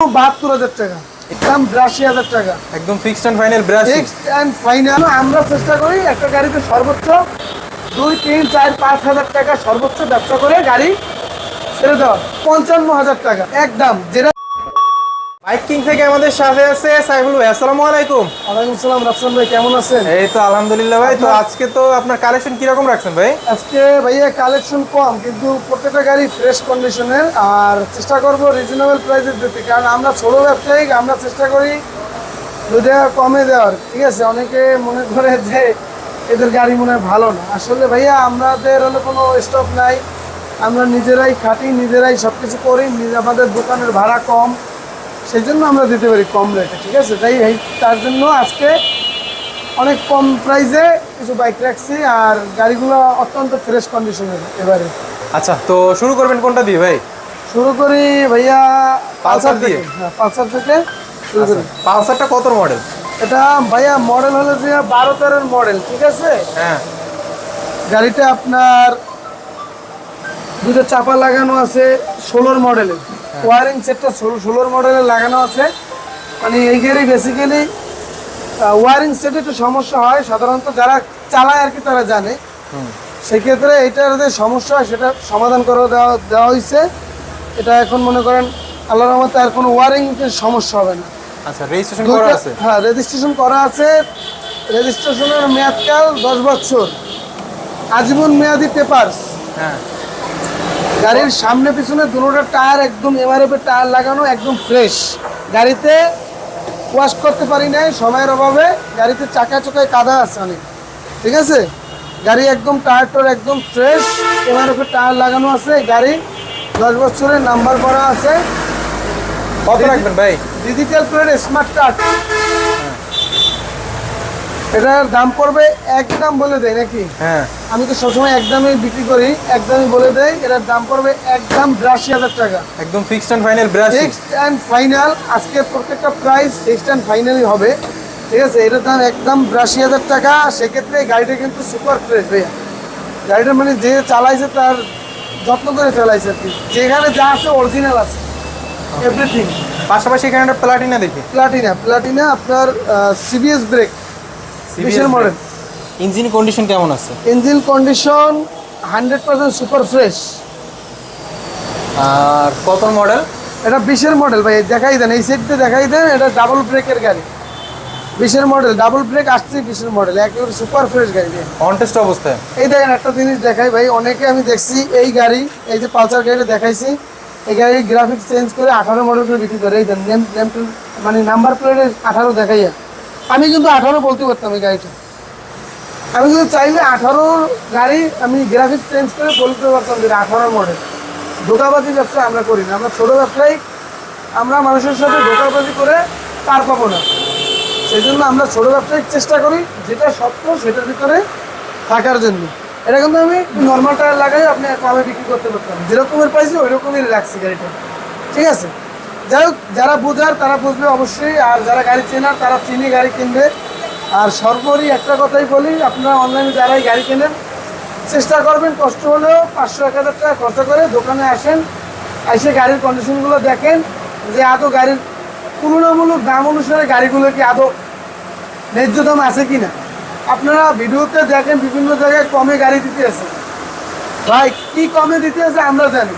বাহাত্তর হাজার টাকা। দাম বিরাশি হাজার টাকা। একদম ফিক্সড অ্যান্ড ফাইনাল বিরাশি। ফিক্সড অ্যান্ড ফাইনাল আমরা চেষ্টা করি একটা গাড়িতে সর্বোচ্চ দুই তিন চার পাঁচ হাজার টাকা সর্বোচ্চ ব্যবসা করে গাড়ি ছেড়ে দেওয়া পঞ্চান্ন হাজার টাকা একদম। যেটা বাইক কিং থেকে আমাদের সাথে আছে সাইফুল ভাই আসসালামু আলাইকুম। ওয়ালাইকুম সালাম রাফসান ভাই কেমন আছেন? এই তো আলহামদুলিল্লাহ ভাই তো আজকে তো আপনার কালেকশন কীরকম রাখছেন ভাই? আজকে ভাইয়া কালেকশন কম কিন্তু প্রত্যেকটা গাড়ি ফ্রেশ কন্ডিশনের আর চেষ্টা করব রিজনেবল প্রাইসে দিতে কারণ আমরা ছোট ব্যবসায়ী আমরা চেষ্টা করি দুই টাকা কমে দেওয়ার ঠিক আছে? অনেকে মনে করে যে এদের গাড়ি মনে হয় ভালো না। আসলে ভাইয়া আমাদের হলো কোনো স্টক নাই আমরা নিজেরাই খাটি নিজেরাই সব কিছু করি আমাদের দোকানের ভাড়া কম সেই জন্য আমরা দিতে পারি কম রেটে ঠিক আছে? তাই তার জন্য আজকে অনেক কম প্রাইসে কিছু বাইক রাখছি আর গাড়িগুলো অত্যন্ত ফ্রেশ কন্ডিশনের এবারে। আচ্ছা তো শুরু করবেন কোনটা দিয়ে ভাই? শুরু করি ভাইয়া পালসার দিয়ে? হ্যাঁ পালসার থেকে শুরু করি। পালসারটা কত মডেল এটা ভাইয়া মডেল হলো যে বারো তেরোর মডেল ঠিক আছে? হ্যাঁ। গাড়িটা আপনার দুটো চাপা লাগানো আছে ষোলোর মডেলের ওয়ারিং সেটটা ষোলো ষোলোর মডেলের লাগানো আছে। মানে এই গাড়ি বেসিক্যালি ওয়ারিং সেটে একটু সমস্যা হয়। সাধারণত যারা চালায় আর কি তারা জানে। সেক্ষেত্রে এইটার যে সমস্যা হয় সেটা সমাধান করে দেওয়া দেওয়া হয়েছে এটা এখন মনে করেন আল্লাহর রহমতে আর কোনো ওয়ারিং সমস্যা হবে না। আচ্ছা রেজিস্ট্রেশন করা আছে? হ্যাঁ রেজিস্ট্রেশন করা আছে। রেজিস্ট্রেশনের মেয়াদকাল দশ বছর। আজীবন মেয়াদি পেপারস হ্যাঁ। গাড়ির সামনে পিছনে দুটোটা টায়ার একদম এমআরএফ এর টায়ার লাগানো একদম ফ্রেশ গাড়িতে ওয়াশ করতে পারি নাই সময়ের অভাবে গাড়িতে চাকা চোকায় কাদা আছে অনেক। ঠিক আছে? গাড়ি একদম টায়ার টোর একদম ফ্রেশ এমআরএফ এর টায়ার লাগানো আছে। গাড়ি দশ বছরের নাম্বার করা আছে। কত রাখবেন ভাই? ডিজিটাল প্লেট স্মার্ট কার্ড এটার দাম পড়বে একদম বলে দেয় নাকি? হ্যাঁ। আমি তো সবসময় একদমই বিক্রি করি একদমই বলে দেয় এটার দাম পড়বে একদম বিরাশি হাজার টাকা। একদম ফিক্সড অ্যান্ড ফাইনাল বিরাশি। ফিক্সড অ্যান্ড ফাইনাল আজকে প্রত্যেকটা প্রাইস ফিক্সড অ্যান্ড ফাইনালই হবে। ঠিক আছে? এটার দাম একদম বিরাশি হাজার টাকা। সেক্ষেত্রে গাড়িটা কিন্তু সুপার ফ্রেশ ভাইয়া। গাড়িটা মানে যে চালাইছে তার যত্ন করে চালাইছে আর কি। যেখানে যা আছে অরিজিনাল আছে। এভরিথিং পাশাপাশি এখানে একটা প্লাটিনা দেখি। প্লাটিনা প্লাটিনা আপনার সিবিএস ব্রেক বিশের মডেল ইঞ্জিন কন্ডিশন কেমন আছে? Engine condition hundred percent super fresh আর কত মডেল এটা বিশের মডেল ভাই দেখাই দেন এই সেটতে দেখাই দেন এটা ডাবল ব্রেকের গাড়ি। বিশের মডেল ডাবল ব্রেক আসছে বিশের মডেল একেবারে সুপার ফ্রেশ গাড়ি ভাই। অন টেস্ট অবস্থায়? এই দেখেন একটা জিনিস দেখাই ভাই অনেকে আমি দেখছি এই গাড়ি এই যে পালসার গাড়িটা দেখাইছি এই গাড়ির গ্রাফিক্স চেঞ্জ করে আঠারো মডেল করে বিক্রি করে। এই দেন নেম মানে নাম্বার প্লেটের আঠারো দেখাইয়া। আমি কিন্তু আঠারো বলতে পারতাম এই গাড়িটা। আমি কিন্তু চাইলে আঠারোর গাড়ি আমি গ্রাফিক্স চেঞ্জ করে বলতে পারতাম যে আঠারো মডেল ধোকাবাজি ব্যবসা আমরা করি না। আমরা ছোটো ব্যবসায়ী, আমরা মানুষের সাথে ধোকাবাজি করে পার পাবো না। সেই জন্য আমরা ছোটো ব্যবসায়িক চেষ্টা করি, যেটা সত্য সেটার ভিতরে থাকার জন্য। এটা কিন্তু আমি নর্মাল টায়ার লাগাই, আপনি কমে বিক্রি করতে পারতাম। যেরকমের পাইছি ওই রকমই রাখছি গাড়িটা। ঠিক আছে? যাই হোক, যারা বোঝার তারা বুঝবে অবশ্যই, আর যারা গাড়ি চেনার তারা চিনি গাড়ি কিনবে। আর সর্বোপরি একটা কথাই বলি, আপনারা অনলাইনে যারাই গাড়ি কেনেন, চেষ্টা করবেন, কষ্ট হলেও পাঁচশো, এক হাজার টাকা খরচা করে দোকানে আসেন, এসে গাড়ির কন্ডিশনগুলো দেখেন যে আদৌ গাড়ির তুলনামূলক দাম অনুসারে গাড়িগুলো কি আদৌ ন্যায্য দাম আছে কি না আপনারা ভিডিওতে দেখেন, বিভিন্ন জায়গায় কমে গাড়ি দিতে আছে। ভাই, কী কমে দিতে আছে আমরা জানি।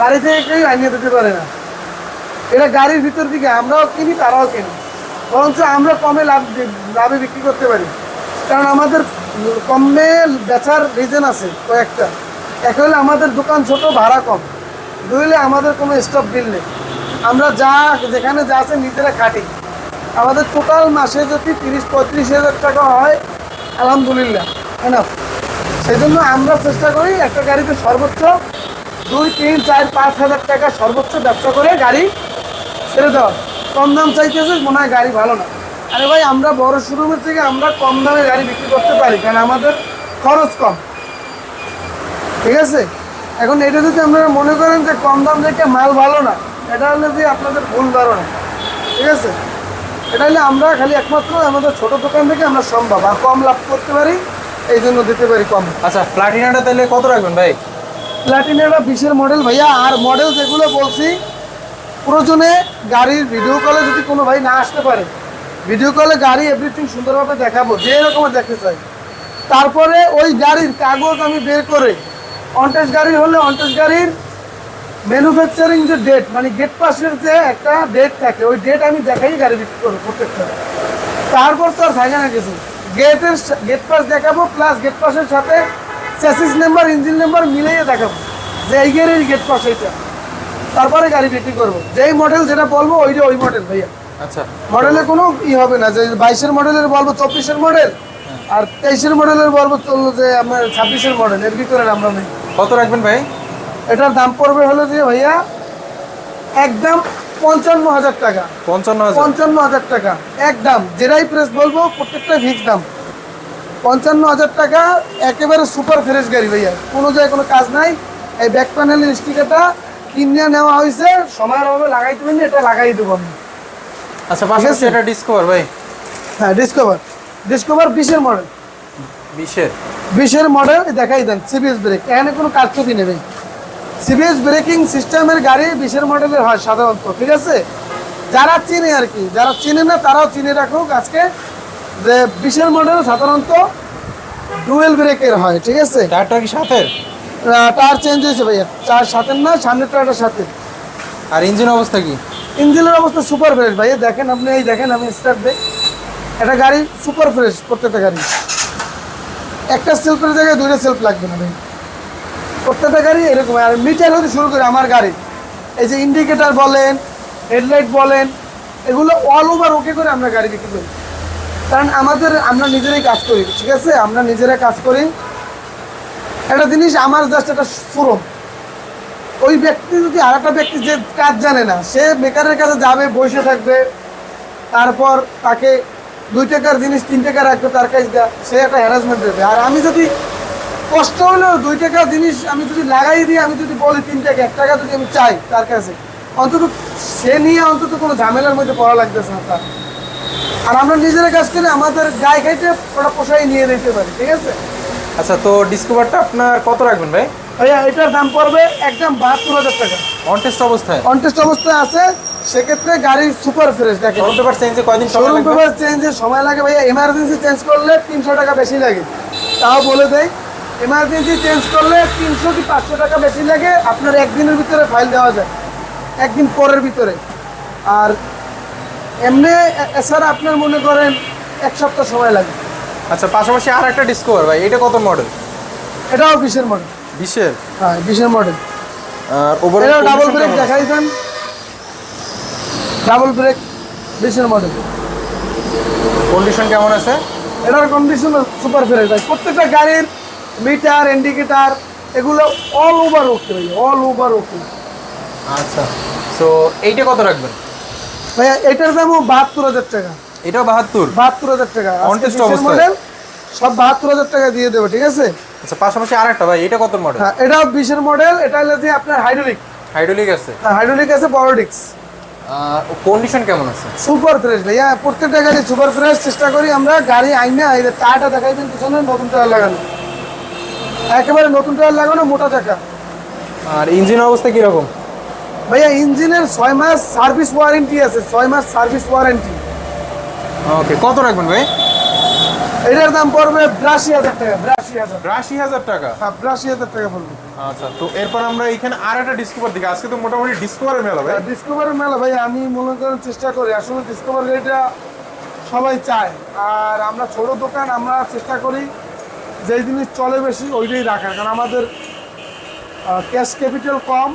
বাড়ি থেকে কেউ আনিয়ে দিতে পারে না। এটা গাড়ির ভিতর দিকে, আমরাও কিনি, তারাও কিনি। বরঞ্চ আমরা কমে লাভ লাভে বিক্রি করতে পারি। কারণ আমাদের কমে বেচার রিজন আছে কয়েকটা। এক হলে আমাদের দোকান ছোট, ভাড়া কম। দুই হলে আমাদের কোনো স্টপ বিল নেই। আমরা যা, যেখানে যা আছে নিজেরা কাটি আমাদের টোটাল মাসে যদি তিরিশ, পঁয়ত্রিশ হাজার টাকা হয়, আলহামদুলিল্লাহ এনাফ সেই জন্য আমরা চেষ্টা করি একটা গাড়িতে সর্বোচ্চ দুই, তিন, চার, পাঁচ হাজার টাকা সর্বোচ্চ ব্যবসা করে গাড়ি ছেড়ে দেওয়া কম দাম চাইতেছে মনে হয় গাড়ি ভালো না। আরে ভাই আমরা বড় শোরুমের থেকে আমরা কম দামে গাড়ি বিক্রি করতে পারি কারণ আমাদের খরচ কম। ঠিক আছে? এখন এটা যদি আপনারা মনে করেন যে কম দাম দেখে মাল ভালো না এটা হলে যে আপনাদের ভুল ধারণা। ঠিক আছে? এটা হলে আমরা খালি একমাত্র আমাদের ছোট দোকান থেকে আমরা সম্ভব আর কম লাভ করতে পারি এই জন্য দিতে পারি কম। আচ্ছা প্লাটিনাটা তাহলে কত রাখবেন ভাই? প্লাটিনাটা বিশের মডেল ভাইয়া আর মডেল যেগুলো বলছি প্রয়োজনে গাড়ির ভিডিও কলে যদি কোনো ভাই না আসতে পারে ভিডিও কলে গাড়ি এভরিথিং সুন্দরভাবে দেখাবো, যে রকমের দেখতে চাই। তারপরে ওই গাড়ির কাগজ আমি বের করে অনটেস্ট গাড়ি হলে অনটেস্ট গাড়ির ম্যানুফ্যাকচারিং যে ডেট মানে গেট পাসের যে একটা ডেট থাকে, ওই ডেট আমি দেখাই গাড়ি বিক্রি করব প্রত্যেকটা। তারপর তো আর থাকে না কিছু। গেটের গেট পাস দেখাবো প্লাস গেট পাসের সাথে চ্যাসিস নাম্বার ইঞ্জিন নাম্বার মিলিয়ে দেখাবো। যে এই গেট পাস এইটা। তারপরে গাড়ি বিক্রি করব। যেই মডেল যেটা বলব ওইটা ওই মডেল ভাইয়া। আচ্ছা। মডেলে কোনো ই হবে না যে বাইশের মডেলের বলব চব্বিশের মডেল আর তেইশের মডেলের বলব চলল যে আমার ছাব্বিশের মডেল এর ভিতরে আমরা নেই। কত রাখবেন ভাই? এটার দাম পড়বে হলো যে ভাইয়া একদম পঞ্চান্ন হাজার টাকা। পঞ্চান্ন হাজার। পঞ্চান্ন হাজার টাকা একদম। যেটাই প্রেস বলব প্রত্যেকটা ফিক্স দাম। পঞ্চান্ন হাজার টাকা একেবারে সুপার ফ্রেশ গাড়ি ভাইয়া। কোনো জায়গায় কোনো কাজ নাই। এই ব্যাক প্যানেলের স্টিকারটা কিনে নেওয়া হয়েছে সময়ের অভাবে লাগাই দেবেন এটা লাগাই দেবো আমি। আচ্ছা পাশাপাশি? এটা ডিসকভার ভাই। হ্যাঁ ডিসকভার ডিসকভার বিশের মডেল বিশের? বিশের মডেল দেখাই দেন সিবিএস ব্রেক এখানে কোনো কারচুপি নেবে সিবিএস ব্রেকিং সিস্টেমের গাড়ি বিশের মডেলের হয় সাধারণত ঠিক আছে? যারা চিনে আর কি যারা চিনে না তারাও চিনে রাখুক আজকে যে বিশের মডেল সাধারণত ডুয়েল ব্রেকের হয় ঠিক আছে? টায়ারটা কি সাথের? টায়ার চেঞ্জ হয়েছে ভাইয়া। চার সাতের না সামনের টায়ারটা সাথে আর ইঞ্জিন অবস্থা কি? ইঞ্জিনের অবস্থা সুপার ফ্রেশ ভাইয়া। দেখেন আপনি এই দেখেন আমি স্টার্ট দেই। এটা গাড়ি সুপার ফ্রেশ প্রত্যেকটা গাড়ি। একটা সেলফের জায়গায় দুইটা সেলফ লাগবে না ভাই প্রত্যেকটা গাড়ি এরকম। আর মিটার হতে শুরু করে আমার গাড়ি। এই যে ইন্ডিকেটার বলেন হেডলাইট বলেন এগুলো অল ওভার ওকে করে আমরা গাড়ি বিক্রি করি। কারণ আমাদের আমরা নিজেরাই কাজ করি ঠিক আছে? আমরা নিজেরা কাজ করি। একটা জিনিস আমার জাস্ট একটা সুরম ওই ব্যক্তি যদি আর একটা ব্যক্তি যে কাজ জানে না, সে বেকারের কাছে যাবে, বসে থাকবে, তারপর তাকে দুই টাকার জিনিস, তিন টাকা রাখবে, তার কাছে দেয়া সে একটা হ্যারাসমেন্ট দেবে। আর আমি যদি কষ্ট হলেও দুই টাকার জিনিস আমি যদি লাগাই দিই, আমি যদি বলি তিন টাকা, এক টাকা যদি আমি চাই তার কাছে, অন্তত সে নিয়ে অন্তত কোনো ঝামেলার মধ্যে পড়া লাগতেছে না তার। আর আমরা নিজেরা কাজ করে আমাদের গায়ে খাইতে ওটা পোষাই নিয়ে নিতে পারি, ঠিক আছে? আচ্ছা তো ডিসকভারটা আপনার কত রাখবেন ভাই? ভাইয়া এটার দাম পড়বে একদম বাহাত্তর হাজার টাকা। অন টেস্ট অবস্থায়? কন্টেস্ট অবস্থায় আছে সেক্ষেত্রে গাড়ি সুপার ফ্রেশ দেখেন। শোরুম পেপার চেঞ্জে কয়দিন সময় শোরুম পেপার চেঞ্জের সময় লাগে ভাইয়া এমার্জেন্সি চেঞ্জ করলে তিনশো টাকা বেশি লাগে। তাও বলে দেয় এমার্জেন্সি চেঞ্জ করলে তিনশো কি পাঁচশো টাকা বেশি লাগে আপনার একদিনের ভিতরে ফাইল দেওয়া যায়। একদিন পরের ভিতরে। আর এমনি এছাড়া আপনার মনে করেন এক সপ্তাহ সময় লাগে। আচ্ছা পাশাপাশি আর একটা ডিসকভার ভাই এটা কত মডেল এটাও বিশের মডেল বিশের? হ্যাঁ বিশের মডেল আর ওভারঅল ডাবল ব্রেক দেখাই দেন। ডাবল ব্রেক বিশের মডেল কন্ডিশন কেমন আছে? এটার কন্ডিশন সুপার ফ্রেশ ভাই। প্রত্যেকটা গাড়ির মিটার ইন্ডিকেটার এগুলো অল ওভার ওকে ভাই অল ওভার ওকে আচ্ছা সো এইটা কত রাখবেন? ভাইয়া এটার দামও বাহাত্তর হাজার টাকা। বাহাত্তর? বাহাত্তর হাজার টাকা। On test অবস্থায়? সব বাহাত্তর হাজার টাকা দিয়ে দেবো ঠিক আছে? আচ্ছা পাশাপাশি আর একটা ভাই এটা কত মডেল হ্যাঁ এটাও বিশের মডেল এটা হলো যে আপনার হাইড্রোলিক হাইড্রোলিক আছে। হাইড্রোলিক আছে পাওয়ারডিক্স আর কন্ডিশন কেমন আছে? সুপার ফ্রেশ ভাইয়া প্রত্যেকটা গাড়ি সুপার ফ্রেশ চেষ্টা করি আমরা গাড়ি আইনা এই টায়ারটা দেখাইবেন পিছনে নতুন টায়ার লাগানো। একেবারে নতুন টায়ার লাগানো মোটা চাকা। আর ইঞ্জিন অবস্থা কীরকম? ভাইয়া ইঞ্জিনের ছয় মাস সার্ভিস ওয়ারেন্টি আছে ছয় মাস সার্ভিস ওয়ারেন্টি ওকে কত রাখবেন ভাই? এটার দাম পড়বে বিরাশি হাজার টাকা বিরাশি হাজার। আশি হাজার টাকা? হ্যাঁ বিরাশি হাজার টাকা পড়বে। আচ্ছা তো এরপর আমরা এখানে আর একটা ডিসকভার দিকে আজকে তো মোটামুটি ডিসকভারের মেলা ভাই। ডিসকভারের মেলা ভাই আমি মনে করেন চেষ্টা করি। আসলে ডিসকভার এটা সবাই চায়। আর আমরা ছোট দোকান আমরা চেষ্টা করি যেই জিনিস চলে বেশি ওইটাই রাখার। কারণ আমাদের ক্যাশ ক্যাপিটাল কম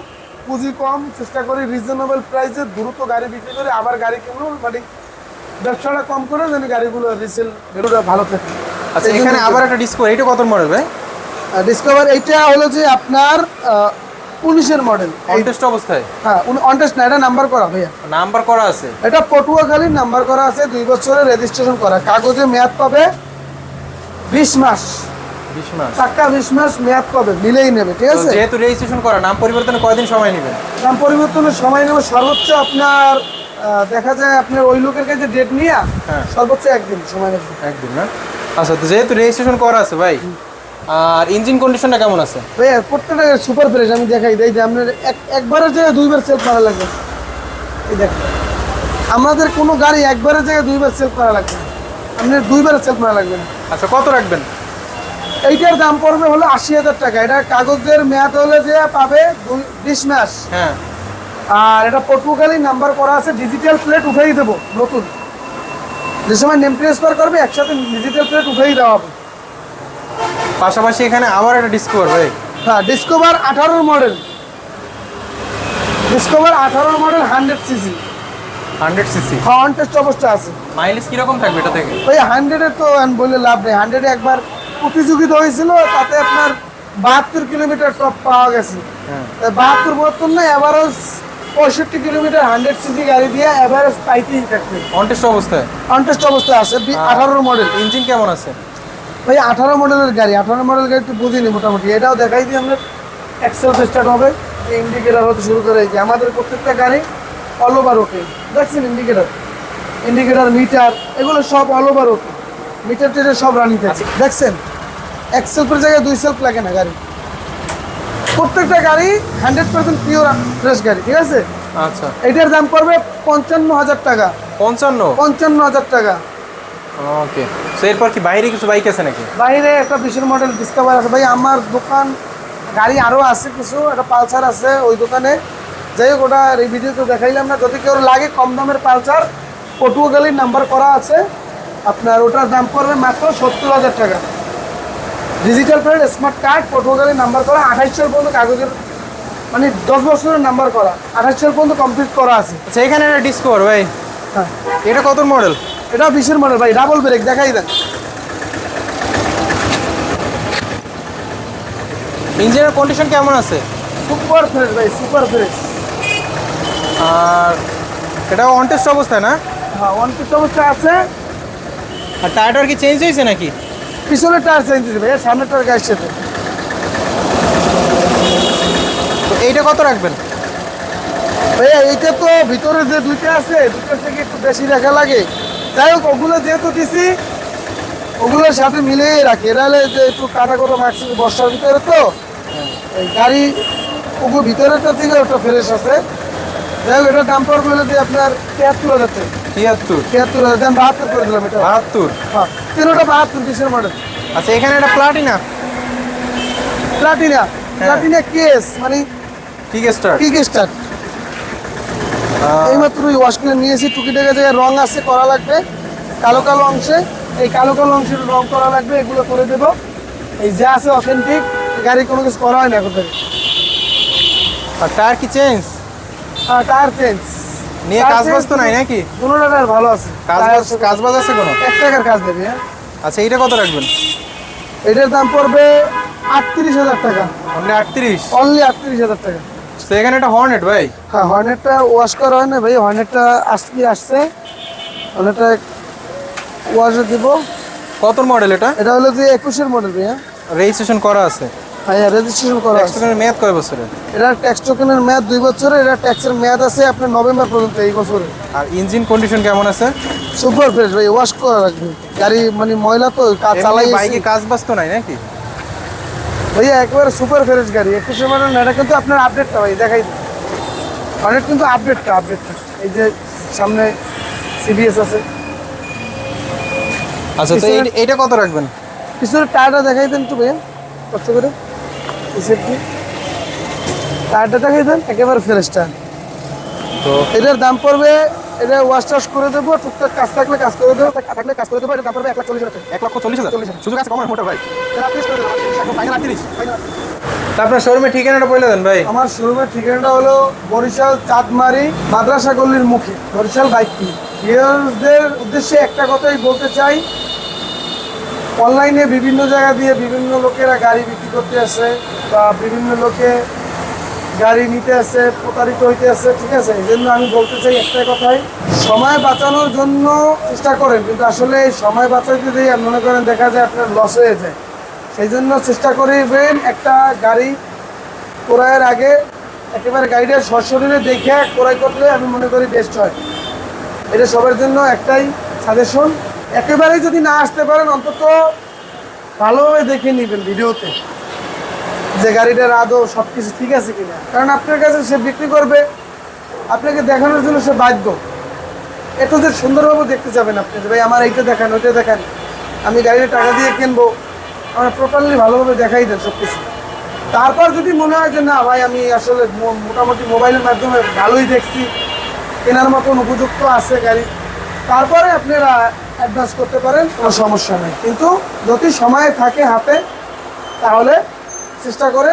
পুঁজি কম। চেষ্টা করি রিজনেবল প্রাইসে দ্রুত গাড়ি বিক্রি করে আবার গাড়ি কিনবো। মানে ব্যবসাটা কম করে যেন গাড়িগুলো রিসেল ভ্যালুটা ভালো থাকে। আচ্ছা এখানে আবার একটা ডিসকভার এটা কত মডেল ভাই? ডিসকভার এইটা হলো যে আপনার পুলিশের মডেল অন টেস্ট অবস্থায়? হ্যাঁ অনটেস্ট না এটা নাম্বার করা ভাইয়া। নাম্বার করা আছে? এটা পটুয়াখালীর নাম্বার করা আছে দুই বছরের রেজিস্ট্রেশন করা। কাগজে মেয়াদ পাবে বিশ মাস। মাস। টাকা বিশ মাস মেয়াদ পাবে মিলেই নেবে ঠিক আছে? যেহেতু রেজিস্ট্রেশন করা নাম পরিবর্তনে কয়দিন সময় নেবেন? নাম পরিবর্তনের সময় নেবে সর্বোচ্চ আপনার দেখা যায় আপনার ওই লোকের কাছে ডেট নিয়ে হ্যাঁ। সর্বোচ্চ একদিন সময় নেবে একদিন না? আচ্ছা তো যেহেতু রেজিস্ট্রেশন করা আছে ভাই আর ইঞ্জিন কন্ডিশনটা কেমন আছে? ভাইয়া প্রত্যেকটা সুপার ফ্রেশ আমি দেখাই দেই যে আপনার এক একবারের জায়গায় দুইবার সেলফ করা লাগবে। এই দেখেন আমাদের কোনো গাড়ি একবারের জায়গায় দুইবার সেল করা লাগবে আপনার দুইবার সেল করা লাগবে আচ্ছা কত রাখবেন? এইটার দাম পড়বে হলো আশি হাজার টাকা। এটা কাগজের মেয়াদ হলে যে পাবে বিশ মাস। হ্যাঁ। আর এটা পটুকালি নাম্বার করা আছে ডিজিটাল প্লেট উঠেই দেবো নতুন। যে সময় নেম ট্রান্সফার করবে একসাথে ডিজিটাল প্লেট উঠেই দেওয়া হবে। পাশাপাশি এখানে আবার একটা ডিসকভার ভাই। হ্যাঁ ডিসকভার আঠারোর মডেল ডিসকভার আঠারোর model hundred CC hundred CC অবস্থা আছে। মাইলেজ কীরকম থাকবে এটা থেকে? ওই হান্ড্রেডের তো বলে লাভ নেই। হান্ড্রেডে একবার প্রতিযোগিতা হয়েছিল তাতে আপনার বাহাত্তর কিলোমিটার টপ পাওয়া গেছে। হ্যাঁ। বাহাত্তর বাহাত্তর না অ্যাভারেজ পঁয়ষট্টি কিলোমিটার হান্ড্রেড সিসি গাড়ি দিয়ে অ্যাভারেজ পাইতেই থাকবে। অনটেস্ট অবস্থায়? কন্টেস্ট অবস্থায় আছে। আঠারো মডেল ইঞ্জিন কেমন আছে? ভাই আঠারো মডেলের গাড়ি। আঠারো মডেল গাড়ি একটু বুঝিনি মোটামুটি। এটাও দেখাই দিই আমরা। এক্সেল স্টার্ট হবে। ইন্ডিকেটার হতে শুরু করে যে আমাদের প্রত্যেকটা গাড়ি অল ওভার ওকে দেখছেন ইন্ডিকেটার ইন্ডিকেটার মিটার এগুলো সব অল ওভার ওকে মিটার টিটার সব রানিং আছে দেখছেন? এক সেলফের জায়গায় দুই সেলফ লাগে না গাড়ি। প্রত্যেকটা গাড়ি হান্ড্রেড পার্সেন্ট পিওর ফ্রেশ গাড়ি ঠিক আছে? আচ্ছা। এটার দাম পড়বে পঞ্চান্ন হাজার টাকা। পঞ্চান্ন? পঞ্চান্ন হাজার টাকা। ওকে। তো এরপর কি বাইরে কিছু বাইক আছে নাকি? বাইরে একটা বিশের মডেল ডিসকভার আছে। ভাই আমার দোকান গাড়ি আরও আছে কিছু একটা পালসার আছে ওই দোকানে। যাই হোক ওটা এই ভিডিওতে দেখাইলাম না। যদি কেউ লাগে কম দামের পালসার পটুয়াখালীর নাম্বার করা আছে। আপনার ওটার দাম পড়বে মাত্র সত্তর হাজার টাকা। ডিজিটাল প্লেট স্মার্ট কার্ড পটুয়াখালীর নাম্বার করা আঠাইশ সাল পর্যন্ত কাগজের মানে দশ বছরের নাম্বার করা আঠাইশ সাল পর্যন্ত কমপ্লিট করা আছে। আচ্ছা এখানে একটা ডিসকভার ভাই। হ্যাঁ। এটা কত মডেল এটা বিশের মডেল ভাই ডাবল ব্রেক দেখাই দেন। ইঞ্জিনের কন্ডিশন কেমন আছে? সুপার ফ্রেশ ভাই সুপার ফ্রেশ আর এটা অনটেস্ট অবস্থায় না? হ্যাঁ পিস অবস্থা আছে। আর টায়ারটার কি চেঞ্জ হয়েছে নাকি? পিছনের টায়ার চেঞ্জ দিতে ভাই সামনের টায়ার গায়ের সাথে। তো এইটা কত রাখবেন? ভাইয়া এইটা তো ভিতরে যে দুইটা আছে দুটো থেকে একটু বেশি রাখা লাগে। যাই হোক ওগুলো যেহেতু দিছি ওগুলোর সাথে মিলিয়ে রাখি। এরা যে একটু কাটা করে মারছি বর্ষার ভিতরে তো এই গাড়ি ওগুলো ভিতরেটা থেকে ওটা ফ্রেশ আছে। যাই হোক এটার দাম পড়বে হলো যে আপনার তিয়াত্তর হাজার টাকা। তিয়াত্তর? তিয়াত্তর হাজার দাম বাহাত্তর করে দিলাম এটা। বাহাত্তর? হ্যাঁ তিনোটা বাহাত্তর কিসের মডেল আচ্ছা এখানে একটা প্লাটিনা প্লাটিনা প্লাটিনা কেস মানে স্টার কিক এইমাত্র ওই জায়গায় রং আছে করা লাগবে। কালো কালো অংশে এই কালো কালো অংশের রং করা লাগবে এগুলো করে দেব। এই যা আছে অথেন্টিক গাড়ি কোনো কিছু করা হয় না এখন আর টায়ার কি চেঞ্জ টায়ার চেঞ্জ নিয়ে কাজ বাজ তো নাই নাকি? দুটোটা টায়ার ভালো আছে। কাজ বাজ কাজ বাজ আছে কোনো? এক টাকার কাজ দেবে হ্যাঁ আচ্ছা এইটা কত রাখবেন? এটার দাম পড়বে আটত্রিশ হাজার টাকা। আপনি আটত্রিশ? অনলি আটত্রিশ হাজার টাকা। তো এখানে একটা হর্নেট ভাই। হ্যাঁ হর্নেটটা ওয়াশ করা হয় না ভাই। হর্নেটটা আজকে আসছে। হর্নেটটা ওয়াশে দিব। কত মডেল এটা? এটা হলো যে একুশের মডেল ভাইয়া। রেজিস্ট্রেশন করা আছে। হ্যাঁ রেজিস্ট্রেশন করা আছে। এক্সট্রা মেয়াদ কয় বছরের? এটা ট্যাক্স টোকেনের মেয়াদ দুই বছরের এটা ট্যাক্সের মেয়াদ আছে আপনার নভেম্বর পর্যন্ত এই বছরে। আর ইঞ্জিন কন্ডিশন কেমন আছে? সুপার ফ্রেশ ভাই ওয়াশ করা রাখবে গাড়ি মানে ময়লা তো কাজ চালাই বাইকে কাজ বাজ তো নাই নাকি? ভাইয়া একবারে সুপার ফ্রেশ গাড়ি। মডেল না এটা কিন্তু আপনার আপডেটটা ভাই দেখাই অনেক কিন্তু আপডেটটা আপডেটটা এই যে সামনে সিবিএস আছে। আচ্ছা তো এই- এইটা কত রাখবেন? পিছনে টায়ারটা দেখাই দেন একটু ভাইয়া কষ্ট করে। পিছের টায়ারটা দেখাই দেন একেবারে ফ্রেশ টায়ার তো এটার দাম পড়বে এটা ওয়াশ টাশ করে দেবো টুকটাক কাজ থাকলে কাজ করে দেবো থাকলে কাজ করে দেবো এটা দাম পড়বে এক লাখ চল্লিশ হাজার এক লক্ষ চল্লিশ হাজার? চল্লিশ কমার ভাই? আপনার শোরুমের ঠিকানাটা বলে দেন ভাই। আমার শোরুমের ঠিকানাটা হলো বরিশাল চাঁদমারি মাদ্রাসা গল্লির মুখে। বরিশাল বাইক উদ্দেশ্যে একটা কথাই বলতে চাই অনলাইনে বিভিন্ন জায়গা দিয়ে বিভিন্ন লোকেরা গাড়ি বিক্রি করতে আসে বা বিভিন্ন লোকে গাড়ি নিতে আসে, প্রতারিত হইতে আসে, ঠিক আছে? এই জন্য আমি বলতে চাই একটা কথাই, সময় বাঁচানোর জন্য চেষ্টা করেন, কিন্তু আসলে এই সময় বাঁচাইতে দিয়ে মনে করেন দেখা যায় আপনার লস হয়ে যায়, সেই জন্য চেষ্টা করবেন একটা গাড়ি ক্রয়ের আগে একেবারে গাড়িটা সশরীরে দেখে ক্রয় করলে আমি মনে করি বেস্ট হয়। এটা সবার জন্য একটাই সাজেশন একেবারেই যদি না আসতে পারেন, অন্তত ভালোভাবে দেখে নেবেন ভিডিওতে যে গাড়িটার আদৌ সব কিছু ঠিক আছে কিনা। কারণ আপনার কাছে সে বিক্রি করবে, আপনাকে দেখানোর জন্য সে বাধ্য। এত যে সুন্দরভাবে দেখতে যাবেন আপনি যে, ভাই, আমার এইটা দেখান, ওইটা দেখান। আমি গাড়িটা টাকা দিয়ে কিনবো। আমার প্রপারলি ভালোভাবে দেখাই দেন সব কিছু তারপর যদি মনে হয় যে, না, ভাই, আমি আসলে মোটামুটি মোবাইলের মাধ্যমে ভালোই দেখছি, কেনার মতন উপযুক্ত আছে গাড়ি। তারপরে আপনারা অ্যাডভান্স করতে পারেন, কোনো সমস্যা নেই। কিন্তু যদি সময় থাকে হাতে, তাহলে চেষ্টা করে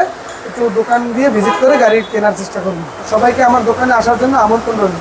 একটু দোকান দিয়ে ভিজিট করে গাড়ি কেনার চেষ্টা করুন। সবাইকে আমার দোকানে আসার জন্য আমন্ত্রণ রইল।